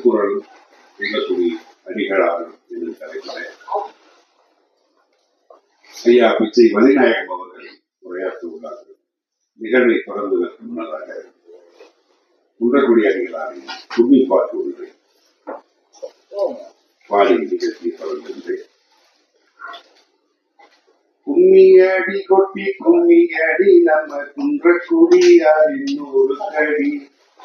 திருக்குறள் மிகத்துணி அடிகளாரும் என்று தலைமுறை ஐயா பிச்சை மணிநாயகம் அவர்கள் உரையாற்றுள்ளார்கள் நிகழ்வை தொடர்ந்துவதற்கு முன்னதாக குன்றக்குடி அடிகளாரின் துணி பாட்டு ஒன்றை பாடி நிகழ்ச்சி தொடர்கின்றேன் கும்மியடி கொட்டி கும்மியடி நம்ம குன்றக்குடியாரின் ஒரு கடி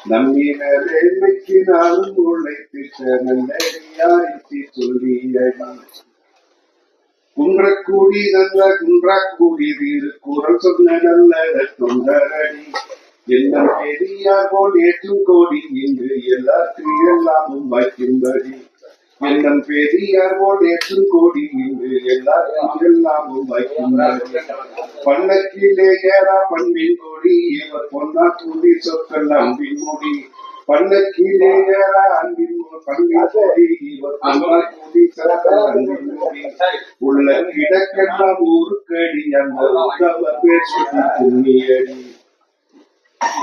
நம்மினருக்கு நாளும் உழைத்திட்ட நல்லடியாய்ச்சி சொல்லியடி குன்றக்கூடி நல்ல குன்றாக்கூடி திருக்குறள் சொன்ன நல்ல தொண்டரடி. என்ன பெரியார் போல் ஏற்றும் கோடி இன்று எல்லாத்தையும் எல்லாமும் வைக்கும்படி. என்னும் பெரியார் போல் ஏற்றும் கோடி இன்று எல்லாத்தையும் எல்லாமும் வைக்கும்படி பல்லக்கிலே ஏறா பண்பின் கோடி இவர் பொன்னா கூடி சொற்கள் அம்பின் மொழி பல்லக்கிலே ஏறா அன்பின் பண்பின் கோடி இவர் பொன்னா கூடி சொற்கள் அன்பின் மொழி உள்ள கிடக்கெல்லாம் ஊருக்கடி அந்த உத்தம பேர் சொல்லி துண்ணியடி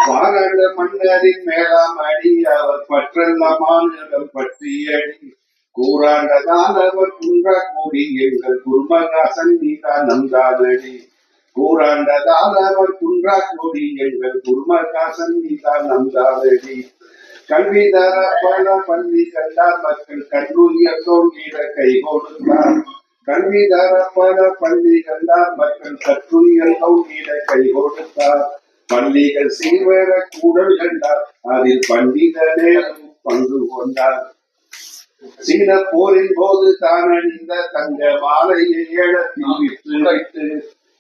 பாராட்ட மன்னரின் மேலாம் அடி அவர் பற்றெல்லாம் மாநிலம் பற்றியடி. கூறாண்டதான் அவர் குன்றா கூடி எங்கள் குருமகாசன் நீதான் நந்தானடி கூறாண்டதால் அவர் குன்றா கூடி எங்கள் குருமகாசன் நீதான் நந்தானடி கல்வி தர பல பள்ளி கண்டார் மக்கள் கல்லூரிய தோன்றிட கை கொடுத்தார் கல்வி தர பல பள்ளி கண்டார் மக்கள் கற்றுரியல் தோன்றிட கை கொடுத்தார் பள்ளிகள் சீர்வர கூடல் கண்டார் அதில் பண்டிதனே பங்கு கொண்டார். சீன போரின் போது தான் அணிந்த தங்க மாலையை ஏழத்தில்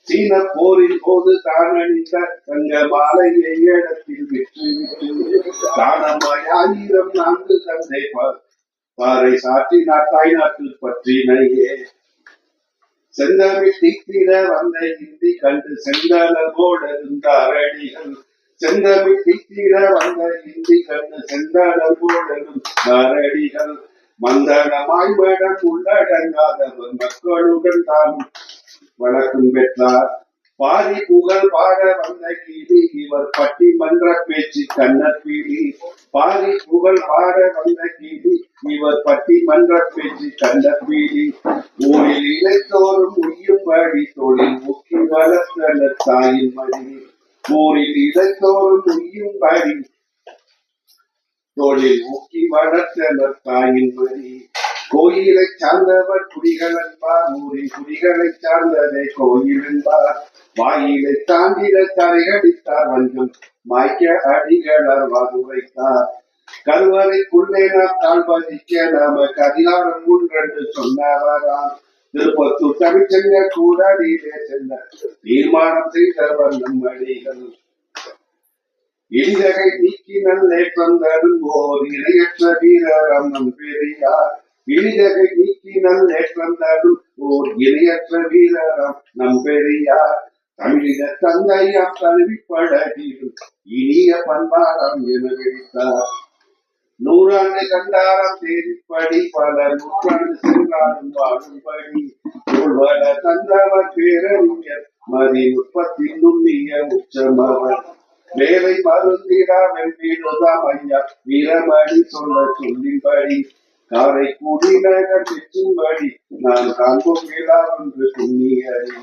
சீன போரின் போது தான் அணிந்த தங்க மாலையை ஏழத்தில் விற்று தானமாய் ஆயிரம் நான்கு தந்தை பாறை சாற்றி நாட்டாய் நாட்டில் பற்றினையே. செந்தமிழ் திக்கிட வந்த இந்தி கண்டு செந்தளவோடு இருந்தார் அடிகள் செந்தமிழ் திக்கிட வந்த இந்தி கண்டு செந்தளவோடு இருந்தார் அடிகள் மந்தனமாய் வேடம் உள்ளடங்காதவர் மக்களுடன் தான் வழக்கம் பெற்றார். பாரி புகழ் பாட வந்த கீழி இவர் பட்டிமன்ற பேச்சு கண்ணர் பீலி பாரி புகழ் பாட வந்த கீழி இவர் பட்டிமன்ற பேச்சு கண்ணர் பீலி ஊரில் இழைத்தோறும் உய்யும்படி தொழில் முக்கி வளர்த்தன தாயின் மணி ஊரில் இழைத்தோறும் உய்யும்படி தோளில் ஊக்கி வளர்த்தனர் தாயின் மதி கோயிலை சார்ந்தவர் குடிகள் என்பார் ஊரின் குடிகளை சார்ந்ததே கோயில் என்பார். வாயிலை தாண்டிட தரையடித்தார் வஞ்சம் மாய்க்க அடிகளர் வாதுரைத்தார் கருவறைக்குள்ளே நாம் தாழ்வதிக்க நமக்கு அதிகாரம் உண்டென்று சொன்னவராம். திருப்பத்தூர் தமிழ்ச்சங்க கூடாடியிலே சென்ற தீர்மானம் செய்தவர் நம்மடிகள். இடிதகை நீக்கி நல்லேற்றம் தரும் ஓர் இணையற்ற வீரரம் நம் பெரியார். இடிதகை நீக்கி நல்லேற்றம் தரும் ஓர் இணையற்ற வீரரம் நம் பெரியார். தமிழின தந்தையாம் கல்விப்படகிலும் இனிய பண்பாரம் என விழித்தார். நூறாண்டு கண்டாரம் தேதிப்படி பல நூற்றாண்டு சென்றாலும் வாழும்படி உள்வட தந்தவர் பேரறிஞர். மதி நுட்பத்தின் நுண்ணிய உச்சமவர். மேலை மருந்திடா வெம்பிடுதாம் ஐயா வீரமணி சொல்ல சொல்லின்படி காரை கூடி நகர் பெற்றும்படி நான் காண்போம் வேளாம் என்று துண்ணியடி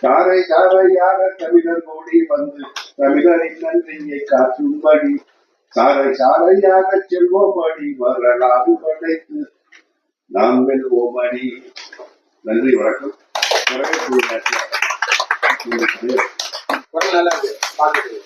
காரை காரையாக தமிழர் கூடி வந்து தமிழரின் நன்றியை காட்டும்படி சாரை சாரையாக செல்வோமடி வரலாறு படைத்து நாம் வெல்வோமடி. நன்றி வணக்கம். வரவேற்பு நல்லா இருக்கு